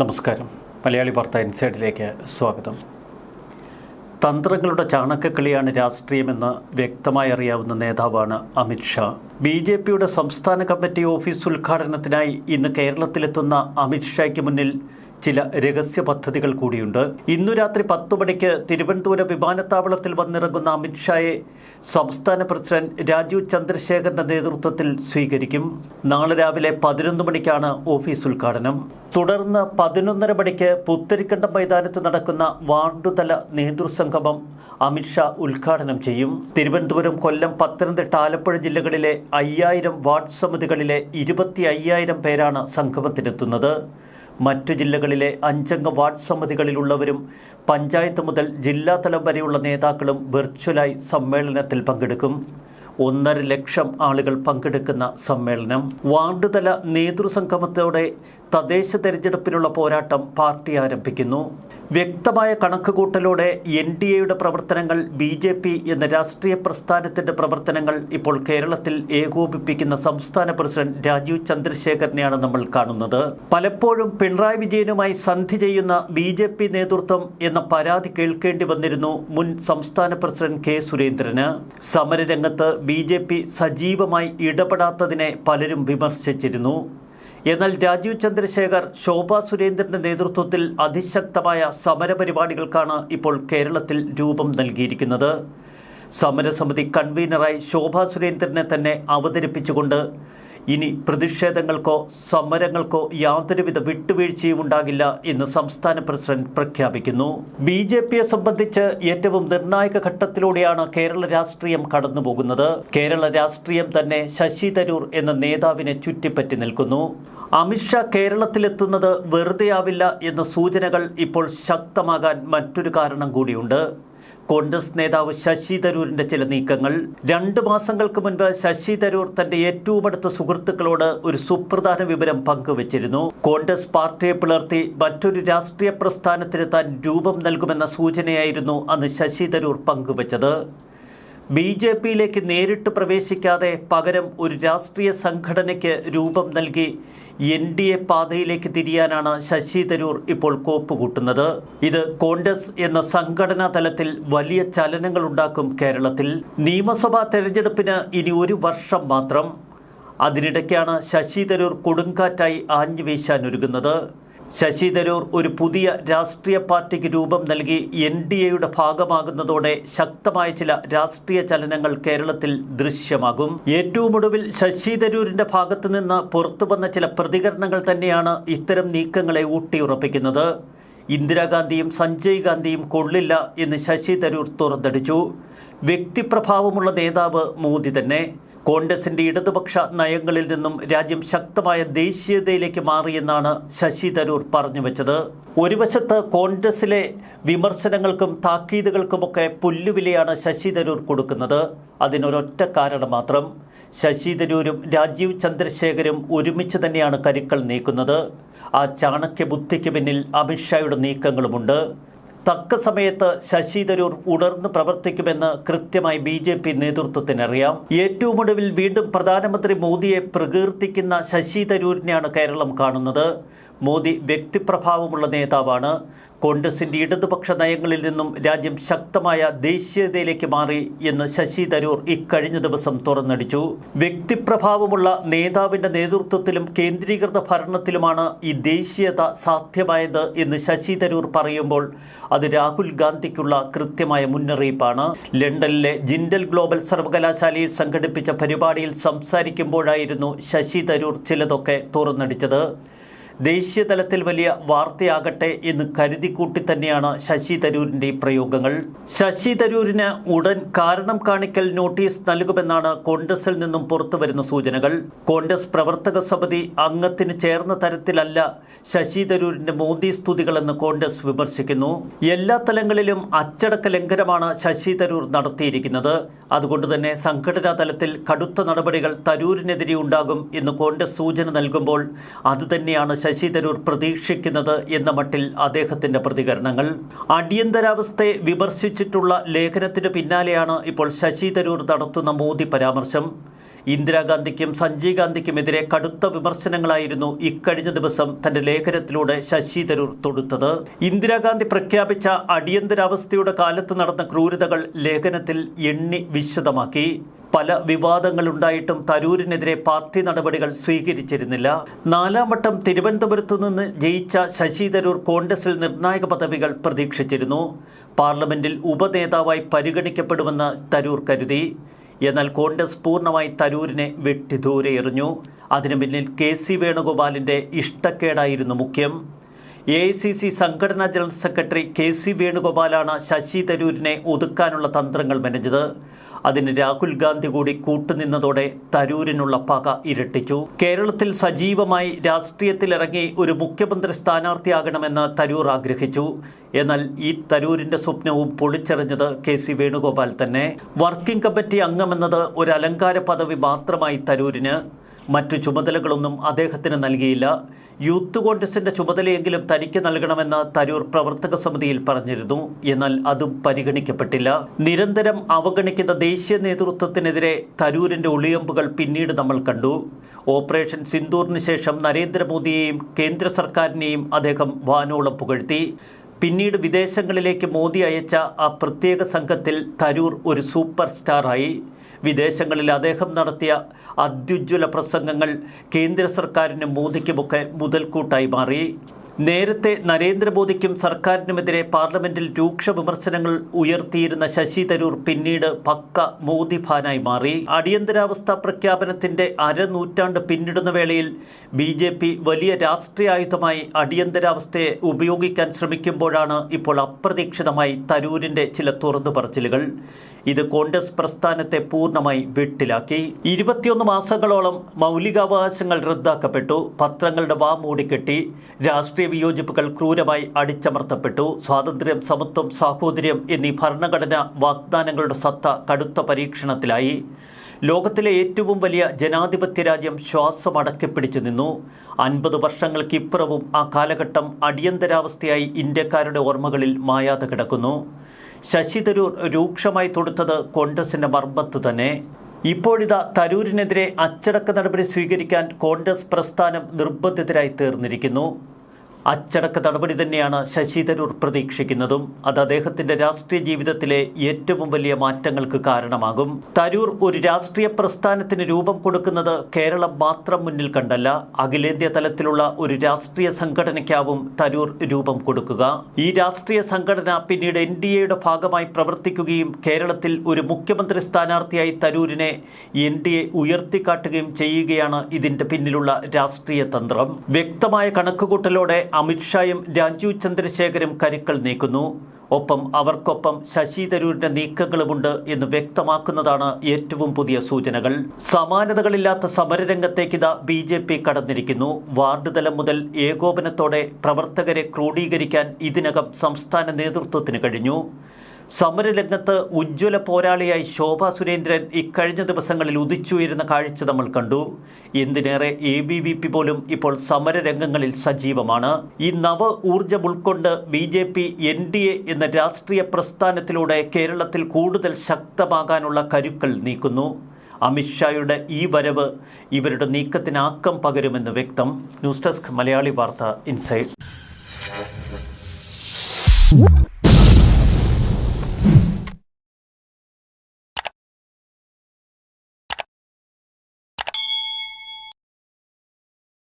നമസ്കാരം. മലയാളി വാർത്ത ഇൻസൈഡിലേക്ക് സ്വാഗതം. തന്ത്രങ്ങളുടെ ചാണകക്കളിയാണ് രാഷ്ട്രീയമെന്ന് വ്യക്തമായി അറിയാവുന്ന നേതാവാണ് അമിത്ഷാ ബി ജെ പിയുടെ സംസ്ഥാന കമ്മിറ്റി ഓഫീസ് ഉദ്ഘാടനത്തിനായി ഇന്ന് കേരളത്തിലെത്തുന്ന അമിത്ഷായ്ക്ക് മുന്നിൽ ചില രഹസ്യ പദ്ധതികൾ കൂടിയുണ്ട്. ഇന്നു രാത്രി പത്തു മണിക്ക് തിരുവനന്തപുരം വിമാനത്താവളത്തിൽ വന്നിറങ്ങുന്ന അമിത്ഷായെ സംസ്ഥാന പ്രസിഡന്റ് രാജീവ് ചന്ദ്രശേഖരന്റെ നേതൃത്വത്തിൽ സ്വീകരിക്കും. നാളെ രാവിലെ പതിനൊന്ന് മണിക്കാണ് ഓഫീസ് ഉദ്ഘാടനം. തുടർന്ന് പതിനൊന്നര മണിക്ക് പുത്തരിക്കണ്ടം മൈതാനത്ത് നടക്കുന്ന വാർഡുതല നേതൃസംഗമം അമിത്ഷാ ഉദ്ഘാടനം ചെയ്യും. തിരുവനന്തപുരം കൊല്ലം പത്തനംതിട്ട ആലപ്പുഴ ജില്ലകളിലെ അയ്യായിരം വാർഡ് സമിതികളിലെ ഇരുപത്തി അയ്യായിരം പേരാണ് സംഗമത്തിനെത്തുന്നത്. മറ്റു ജില്ലകളിലെ അഞ്ചംഗ വാർഡ് സമിതികളിലുള്ളവരും പഞ്ചായത്ത് മുതൽ ജില്ലാതലം വരെയുള്ള നേതാക്കളും വെർച്വലായി സമ്മേളനത്തിൽ പങ്കെടുക്കും. ഒന്നര ലക്ഷം ആളുകൾ പങ്കെടുക്കുന്ന സമ്മേളനം. വാർഡ് തല നേതൃസംഗമത്തോടെ തദ്ദേശ തെരഞ്ഞെടുപ്പിനുള്ള പോരാട്ടം പാർട്ടി ആരംഭിക്കുന്നു. വ്യക്തമായ കണക്കുകൂട്ടലോടെ എൻ ഡി എയുടെ പ്രവർത്തനങ്ങൾ ബി ജെ പി എന്ന രാഷ്ട്രീയ പ്രസ്ഥാനത്തിന്റെ പ്രവർത്തനങ്ങൾ ഇപ്പോൾ കേരളത്തിൽ ഏകോപിപ്പിക്കുന്ന സംസ്ഥാന പ്രസിഡന്റ് രാജീവ് ചന്ദ്രശേഖരനെയാണ് നമ്മൾ കാണുന്നത്. പലപ്പോഴും പിണറായി വിജയനുമായി സന്ധി ചെയ്യുന്ന ബി ജെ പി നേതൃത്വം എന്ന പരാതി കേൾക്കേണ്ടി വന്നിരുന്നു മുൻ സംസ്ഥാന പ്രസിഡന്റ് കെ സുരേന്ദ്രന്. സമരരംഗത്ത് ബി ജെ പി സജീവമായി ഇടപെടാത്തതിനെ പലരും വിമർശിച്ചിരുന്നു. എന്നാൽ രാജീവ് ചന്ദ്രശേഖർ ശോഭാ സുരേന്ദ്രന്റെ നേതൃത്വത്തിൽ അതിശക്തമായ സമരപരിപാടികൾക്കാണ് ഇപ്പോൾ കേരളത്തിൽ രൂപം നൽകിയിരിക്കുന്നത്. സമരസമിതി കൺവീനറായി ശോഭാ സുരേന്ദ്രനെ തന്നെ അവതരിപ്പിച്ചുകൊണ്ട് ഇനി പ്രതിഷേധങ്ങൾക്കോ സമരങ്ങൾക്കോ യാതൊരുവിധ വിട്ടുവീഴ്ചയും ഉണ്ടാകില്ല എന്ന് സംസ്ഥാന പ്രസിഡന്റ് പ്രഖ്യാപിക്കുന്നു. ബി ജെ പിയെ സംബന്ധിച്ച് ഏറ്റവും നിർണായക ഘട്ടത്തിലൂടെയാണ് കേരള രാഷ്ട്രീയം കടന്നുപോകുന്നത്. കേരള രാഷ്ട്രീയം തന്നെ ശശി തരൂർ എന്ന നേതാവിനെ ചുറ്റിപ്പറ്റി നിൽക്കുന്നു. അമിത്ഷാ കേരളത്തിലെത്തുന്നത് വെറുതെയാവില്ല എന്ന സൂചനകൾ ഇപ്പോൾ ശക്തമാകാൻ മറ്റൊരു കാരണം കൂടിയുണ്ട്. കോൺഗ്രസ് നേതാവ് ശശി തരൂരിന്റെ ചില നീക്കങ്ങൾ. രണ്ട് മാസങ്ങൾക്ക് മുൻപ് ശശി തരൂർ തന്റെ ഏറ്റവും അടുത്ത സുഹൃത്തുക്കളോട് ഒരു സുപ്രധാന വിവരം പങ്കുവച്ചിരുന്നു. കോൺഗ്രസ് പാർട്ടിയെ പിളർത്തി മറ്റൊരു രാഷ്ട്രീയ പ്രസ്ഥാനത്തിന് താൻ രൂപം നൽകുമെന്ന സൂചനയായിരുന്നു അന്ന് ശശി തരൂർ പങ്കുവച്ചത്. ബി ജെ പിയിലേക്ക് നേരിട്ട് പ്രവേശിക്കാതെ പകരം ഒരു രാഷ്ട്രീയ സംഘടനയ്ക്ക് രൂപം നൽകി എൻ ഡി എ പാതയിലേക്ക് തിരിയാനാണ് ശശി തരൂർ ഇപ്പോൾ കോപ്പുകൂട്ടുന്നത്. ഇത് കോൺഗ്രസ് എന്ന സംഘടനാ തലത്തിൽ വലിയ ചലനങ്ങൾ ഉണ്ടാക്കും കേരളത്തിൽ. നിയമസഭാ തെരഞ്ഞെടുപ്പിന് ഇനി ഒരു വർഷം മാത്രം. അതിനിടയ്ക്കാണ് ശശി തരൂർ കൊടുങ്കാറ്റായി ആഞ്ഞു വീശാൻ ഒരുങ്ങുന്നത് ശശി തരൂർ ഒരു പുതിയ രാഷ്ട്രീയ പാർട്ടിക്ക് രൂപം നൽകി എൻ ഡി എയുടെ ഭാഗമാകുന്നതോടെ ശക്തമായ ചില രാഷ്ട്രീയ ചലനങ്ങൾ കേരളത്തിൽ ദൃശ്യമാകും. ഏറ്റവും ഒടുവിൽ ശശി തരൂരിന്റെ ഭാഗത്തു നിന്ന് പുറത്തു വന്ന ചില പ്രതികരണങ്ങൾ തന്നെയാണ് ഇത്തരം നീക്കങ്ങളെ ഊട്ടിയുറപ്പിക്കുന്നത്. ഇന്ദിരാഗാന്ധിയും സഞ്ജയ് ഗാന്ധിയും കൊള്ളില്ല എന്ന് ശശി തരൂർ തുറന്നടിച്ചു. വ്യക്തിപ്രഭാവമുള്ള നേതാവ് മോദി തന്നെ. കോൺഗ്രസിന്റെ ഇടതുപക്ഷ നയങ്ങളിൽ നിന്നും രാജ്യം ശക്തമായ ദേശീയതയിലേക്ക് മാറിയെന്നാണ് ശശി തരൂർ പറഞ്ഞു വെച്ചത്. ഒരു വശത്ത് കോൺഗ്രസിലെ വിമർശനങ്ങൾക്കും താക്കീതുകൾക്കുമൊക്കെ പുല്ലുവിലയാണ് ശശി തരൂർ കൊടുക്കുന്നത്. അതിനൊരൊറ്റ കാരണം മാത്രം. ശശി തരൂരും രാജീവ് ചന്ദ്രശേഖരും ഒരുമിച്ച് തന്നെയാണ് കരുക്കൾ നീക്കുന്നത്. ആ ചാണക്യ ബുദ്ധിക്ക് പിന്നിൽ അമിത്ഷായുടെ നീക്കങ്ങളുമുണ്ട്. തക്ക സമയത്ത് ശശി തരൂർ ഉണർന്ന് പ്രവർത്തിക്കുമെന്ന് കൃത്യമായി ബി ജെ പി നേതൃത്വത്തിനറിയാം. ഏറ്റവും ഒടുവിൽ വീണ്ടും പ്രധാനമന്ത്രി മോദിയെ പ്രകീർത്തിക്കുന്ന ശശി തരൂരിനെയാണ് കേരളം കാണുന്നത്. മോദി വ്യക്തിപ്രഭാവമുള്ള നേതാവാണ്. കോൺഗ്രസിന്റെ ഇടതുപക്ഷ നയങ്ങളിൽ നിന്നും രാജ്യം ശക്തമായ ദേശീയതയിലേക്ക് മാറി എന്ന് ശശി തരൂർ ഇക്കഴിഞ്ഞ ദിവസം തുറന്നടിച്ചു. വ്യക്തിപ്രഭാവമുള്ള നേതാവിന്റെ നേതൃത്വത്തിലും കേന്ദ്രീകൃത ഭരണത്തിലുമാണ് ഈ ദേശീയത സാധ്യമായത് എന്ന് ശശി തരൂർ പറയുമ്പോൾ അത് രാഹുൽ ഗാന്ധിക്കുള്ള കൃത്യമായ മുന്നറിയിപ്പാണ്. ലണ്ടനിലെ ജിൻഡൽ ഗ്ലോബൽ സർവകലാശാലയിൽ സംഘടിപ്പിച്ച പരിപാടിയിൽ സംസാരിക്കുമ്പോഴായിരുന്നു ശശി തരൂർ ചിലതൊക്കെ തുറന്നടിച്ചത്. ദേശീയ തലത്തിൽ വലിയ വാർത്തയാകട്ടെ എന്ന് കരുതിക്കൂട്ടി തന്നെയാണ് ശശി തരൂരിന്റെ പ്രയോഗങ്ങൾ. ശശി തരൂരിന് ഉടൻ കാരണം കാണിക്കൽ നോട്ടീസ് നൽകുമെന്നാണ് കോൺഗ്രസിൽ നിന്നും പുറത്തുവരുന്ന സൂചനകൾ. കോൺഗ്രസ് പ്രവർത്തക സമിതി അംഗത്തിന് ചേർന്ന തരത്തിലല്ല ശശി തരൂരിന്റെ മോദി സ്തുതികളെന്ന് കോൺഗ്രസ് വിമർശിക്കുന്നു. എല്ലാ തലങ്ങളിലും അച്ചടക്ക ലംഘനമാണ് ശശി തരൂർ നടത്തിയിരിക്കുന്നത്. അതുകൊണ്ട് തന്നെ സംഘടനാ തലത്തിൽ കടുത്ത നടപടികൾ തരൂരിനെതിരെ ഉണ്ടാകും എന്ന് കോൺഗ്രസ് സൂചന നൽകുമ്പോൾ അതുതന്നെയാണ് ശശി തരൂർ പ്രതീക്ഷിക്കുന്നത് എന്ന മട്ടിൽ അദ്ദേഹത്തിന്റെ പ്രതികരണങ്ങൾ. അടിയന്തരാവസ്ഥയെ വിമർശിച്ചിട്ടുള്ള ലേഖനത്തിന് പിന്നാലെയാണ് ഇപ്പോൾ ശശി തരൂർ നടത്തുന്ന മോദി പരാമർശം. ഇന്ദിരാഗാന്ധിക്കും സഞ്ജയ് ഗാന്ധിക്കുമെതിരെ കടുത്ത വിമർശനങ്ങളായിരുന്നു ഇക്കഴിഞ്ഞ ദിവസം തന്റെ ലേഖനത്തിലൂടെ ശശി തരൂർ തൊടുത്തത്. ഇന്ദിരാഗാന്ധി പ്രഖ്യാപിച്ച അടിയന്തരാവസ്ഥയുടെ കാലത്ത് നടന്ന ക്രൂരതകൾ ലേഖനത്തിൽ എണ്ണി വിശദമാക്കി. പല വിവാദങ്ങളുണ്ടായിട്ടും തരൂരിനെതിരെ പാർട്ടി നടപടികൾ സ്വീകരിച്ചിരുന്നില്ല. നാലാം വട്ടം തിരുവനന്തപുരത്തു നിന്ന് ജയിച്ച ശശി തരൂർ കോൺഗ്രസിൽ നിർണായക പദവികൾ പ്രതീക്ഷിച്ചിരുന്നു. പാർലമെന്റിൽ ഉപനേതാവായി പരിഗണിക്കപ്പെടുമെന്ന് തരൂർ കരുതി. എന്നാൽ കോൺഗ്രസ് പൂർണമായി തരൂരിനെ വെട്ടിദൂരെ എറിഞ്ഞു. അതിനു പിന്നിൽ കെ സി വേണുഗോപാലിന്റെ ഇഷ്ടക്കേടായിരുന്നു മുഖ്യം. എ ഐ സി സി സംഘടനാ ജനറൽ സെക്രട്ടറി കെ സി വേണുഗോപാലാണ് ശശി തരൂരിനെ ഒതുക്കാനുള്ള തന്ത്രങ്ങൾ മെനഞ്ഞത്. അതിന് രാഹുൽ ഗാന്ധി കൂടി കൂട്ടുനിന്നതോടെ തരൂരിനുള്ള പക ഇരട്ടിച്ചു. കേരളത്തിൽ സജീവമായി രാഷ്ട്രീയത്തിലിറങ്ങി ഒരു മുഖ്യമന്ത്രി സ്ഥാനാർത്ഥിയാകണമെന്ന് തരൂർ ആഗ്രഹിച്ചു. എന്നാൽ ഈ തരൂരിന്റെ സ്വപ്നവും പൊളിച്ചെറിഞ്ഞത് കെ സി വേണുഗോപാൽ തന്നെ. വർക്കിംഗ് കമ്മിറ്റി അംഗമെന്നത് ഒരു അലങ്കാര പദവി മാത്രമായി തരൂരിന്. മറ്റു ചുമതലകളൊന്നും അദ്ദേഹത്തിന് നൽകിയില്ല. യൂത്ത് കോൺഗ്രസിന്റെ ചുമതലയെങ്കിലും തനിക്ക് നൽകണമെന്ന് തരൂർ പ്രവർത്തക സമിതിയിൽ പറഞ്ഞിരുന്നു. എന്നാൽ അതും പരിഗണിക്കപ്പെട്ടില്ല. നിരന്തരം അവഗണിക്കുന്ന ദേശീയ നേതൃത്വത്തിനെതിരെ തരൂരിന്റെ ഒളിയമ്പുകൾ പിന്നീട് നമ്മൾ കണ്ടു. ഓപ്പറേഷൻ സിന്ദൂറിന് ശേഷം നരേന്ദ്രമോദിയെയും കേന്ദ്ര സർക്കാരിനെയും അദ്ദേഹം വാനോളം പുകഴ്ത്തി. പിന്നീട് വിദേശങ്ങളിലേക്ക് മോദി അയച്ച ആ പ്രത്യേക സംഘത്തിൽ തരൂർ ഒരു സൂപ്പർ സ്റ്റാറായി. വിദേശങ്ങളിൽ അദ്ദേഹം നടത്തിയ അത്യുജ്വല പ്രസംഗങ്ങൾ കേന്ദ്ര സർക്കാരിനും മോദിക്കുമൊക്കെ മുതൽക്കൂട്ടായി മാറി. നേരത്തെ നരേന്ദ്രമോദിക്കും സർക്കാരിനുമെതിരെ പാർലമെന്റിൽ രൂക്ഷ വിമർശനങ്ങൾ ഉയർത്തിയിരുന്ന ശശി തരൂർ പിന്നീട് പക്ക മോദി ഫാനായി മാറി. അടിയന്തരാവസ്ഥ പ്രഖ്യാപനത്തിന്റെ അരനൂറ്റാണ്ട് പിന്നിടുന്ന വേളയിൽ ബി ജെ പി വലിയ രാഷ്ട്രീയായുധമായി അടിയന്തരാവസ്ഥയെ ഉപയോഗിക്കാൻ ശ്രമിക്കുമ്പോഴാണ് ഇപ്പോൾ അപ്രതീക്ഷിതമായി തരൂരിന്റെ ചില തുറന്നു പറച്ചിലുകൾ. ഇത് കോൺഗ്രസ് പ്രസ്ഥാനത്തെ പൂർണമായി വെട്ടിലാക്കി. ഇരുപത്തിയൊന്ന് മാസങ്ങളോളം മൗലികാവകാശങ്ങൾ റദ്ദാക്കപ്പെട്ടു. പത്രങ്ങളുടെ വാമൂടിക്കെട്ടി രാഷ്ട്രീയ വിയോജിപ്പുകൾ ക്രൂരമായി അടിച്ചമർത്തപ്പെട്ടു. സ്വാതന്ത്ര്യം സമത്വം സാഹോദര്യം എന്നീ ഭരണഘടന വാഗ്ദാനങ്ങളുടെ സത്ത കടുത്ത പരീക്ഷണത്തിലായി. ലോകത്തിലെ ഏറ്റവും വലിയ ജനാധിപത്യ രാജ്യം ശ്വാസം അടക്കിപ്പിടിച്ചു നിന്നു. അൻപത് വർഷങ്ങൾക്കിപ്പുറവും ആ കാലഘട്ടം അടിയന്തരാവസ്ഥയായി ഇന്ത്യക്കാരുടെ ഓർമ്മകളിൽ മായാതെ കിടക്കുന്നു. ശശി തരൂർ രൂക്ഷമായി തൊടുത്തത് കോൺഗ്രസിന്റെ മർമ്മത്ത് തന്നെ. ഇപ്പോഴിതാ തരൂരിനെതിരെ അച്ചടക്ക നടപടി സ്വീകരിക്കാൻ കോൺഗ്രസ് പ്രസ്ഥാനം നിർബന്ധിതരായി തീർന്നിരിക്കുന്നു. അച്ചടക്ക നടപടി തന്നെയാണ് ശശി തരൂർ പ്രതീക്ഷിക്കുന്നതും. അത് അദ്ദേഹത്തിന്റെ രാഷ്ട്രീയ ജീവിതത്തിലെ ഏറ്റവും വലിയ മാറ്റങ്ങൾക്ക് കാരണമാകും. തരൂർ ഒരു രാഷ്ട്രീയ പ്രസ്ഥാനത്തിന് രൂപം കൊടുക്കുന്നത് കേരളം മാത്രം മുന്നിൽ കണ്ടല്ല. അഖിലേന്ത്യാ തലത്തിലുള്ള ഒരു രാഷ്ട്രീയ സംഘടനയ്ക്കാവും തരൂർ രൂപം കൊടുക്കുക. ഈ രാഷ്ട്രീയ സംഘടന പിന്നീട് എൻ ഡി എയുടെ ഭാഗമായി പ്രവർത്തിക്കുകയും കേരളത്തിൽ ഒരു മുഖ്യമന്ത്രി സ്ഥാനാർത്ഥിയായി തരൂരിനെ എൻ ഡി എ ഉയർത്തിക്കാട്ടുകയും ചെയ്യുകയാണ് ഇതിന്റെ പിന്നിലുള്ള രാഷ്ട്രീയ തന്ത്രം. വ്യക്തമായ കണക്കുകൂട്ടലോടെ അമിത്ഷായും രാജീവ് ചന്ദ്രശേഖരും കരുക്കൾ നീക്കുന്നു. ഒപ്പം അവർക്കൊപ്പം ശശി തരൂരിന്റെ നീക്കങ്ങളുമുണ്ട് എന്ന് വ്യക്തമാക്കുന്നതാണ് ഏറ്റവും പുതിയ സൂചനകൾ. സമാനതകളില്ലാത്ത സമരരംഗത്തേക്ക് ഇതാ ബി ജെ പി കടന്നിരിക്കുന്നു. വാർഡ് തലം മുതൽ ഏകോപനത്തോടെ പ്രവർത്തകരെ ക്രോഡീകരിക്കാൻ ഇതിനകം സംസ്ഥാന നേതൃത്വത്തിന് കഴിഞ്ഞു. സമരരംഗത്ത് ഉജ്ജ്വല പോരാളിയായി ശോഭ സുരേന്ദ്രൻ ഇക്കഴിഞ്ഞ ദിവസങ്ങളിൽ ഉദിച്ചുയരുന്ന കാഴ്ച നമ്മൾ കണ്ടു. എന്തിനേറെ എ ബി വി പി പോലും ഇപ്പോൾ സമരരംഗങ്ങളിൽ സജീവമാണ്. ഈ നവ ഊർജം ഉൾക്കൊണ്ട് B J P N D A എന്ന രാഷ്ട്രീയ പ്രസ്ഥാനത്തിലൂടെ കേരളത്തിൽ കൂടുതൽ ശക്തമാകാനുള്ള കരുക്കൾ നീക്കുന്നു. അമിത്ഷായുടെ ഈ വരവ് ഇവരുടെ നീക്കത്തിന് ആക്കം പകരുമെന്ന് വ്യക്തം. ന്യൂസ് ഡെസ്ക് മലയാളി വാർത്ത ഇൻസൈഡ്